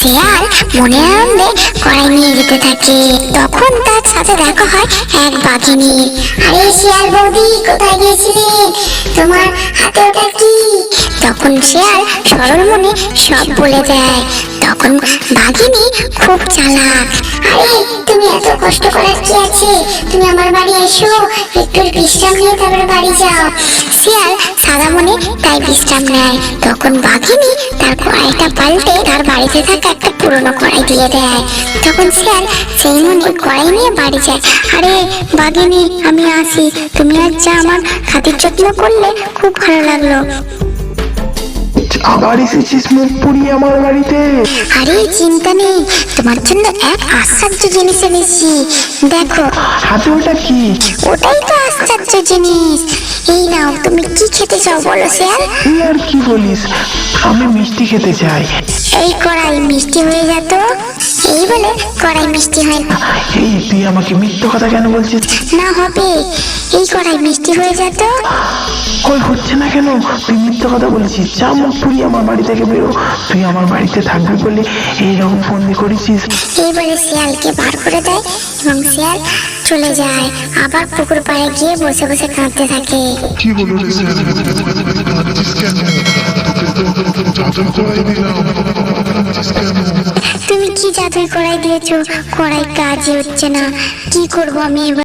শিয়াল মনে আনন্দে কড়াই নিয়ে যেতে থাকে। তখন তার সাথে দেখা হয় এক বাঘিনী আরে শিয়াল বৌদি, কোথায় গেছিলে তোমার হাতে ওটা কি? তখন শিয়াল সরল মনে সব বলে দেয়। তখন বাঘিনী খুব চালাক। আরে কষ্ট করার কি আছে তুমি আমার বাড়ি এসো, একটু বিশ্রাম নিয়ে তারপরে বাড়ি যাও। শিয়াল সাদা মনে তাই বিশ্রাম নেয়। তখন বাঘিনী তার কড়াইটা পাল্টে তার বাড়িতে থাকা একটা পুরনো কড়াই দিয়ে দেয়। তখন শিয়াল সেই মনে কড়াই নিয়ে বাড়ি যায়। আরে বাঘিনী, আমি আসি। তুমি আজ যা আমার খাতির যত্ন করলে খুব ভালো লাগল। আবার এসেছিস মুখ পুড়িয়ে আমার বাড়িতে? আরে চিন্তা নেই। তোমার জন্য এক আশ্চর্য জিনিস এনেছি। দেখো। হাতে ওটা কি? ওটাই তো আশ্চর্য জিনিস। এই নাও তুমি কি খেতে চাও বলো শিয়াল? তুই আর কি বলিস? আমি মিষ্টি খেতে চাই। এই কড়াই মিষ্টি হয়ে যেত এই বলে কড়াই মিষ্টি হয়। না এই তুই আমাকে মিথ্যে কথা কেন বলছিস? না হবে। এই কড়াই মিষ্টি হয়ে যেত কই হচ্ছে না কেন? তুই মিথ্যে কথা বলেছিস। যা মুখ পুড়িয়ে আমার বাড়ি থেকে বেরো। তুই আমার বাড়িতে থাকবি বলে এইরকম ফন্দি করেছিস। এই বলে শিয়ালকে বার করে দেয় এবং শিয়াল চলে যায়। আবার পুকুর পাড়ে গিয়ে বসে বসে কাঁদতে থাকে। কি হলো রে তুমি কি জাদুই কড়াই দিয়েছ? কড়াই কাজই হচ্ছে না। কি করব আমি এবার?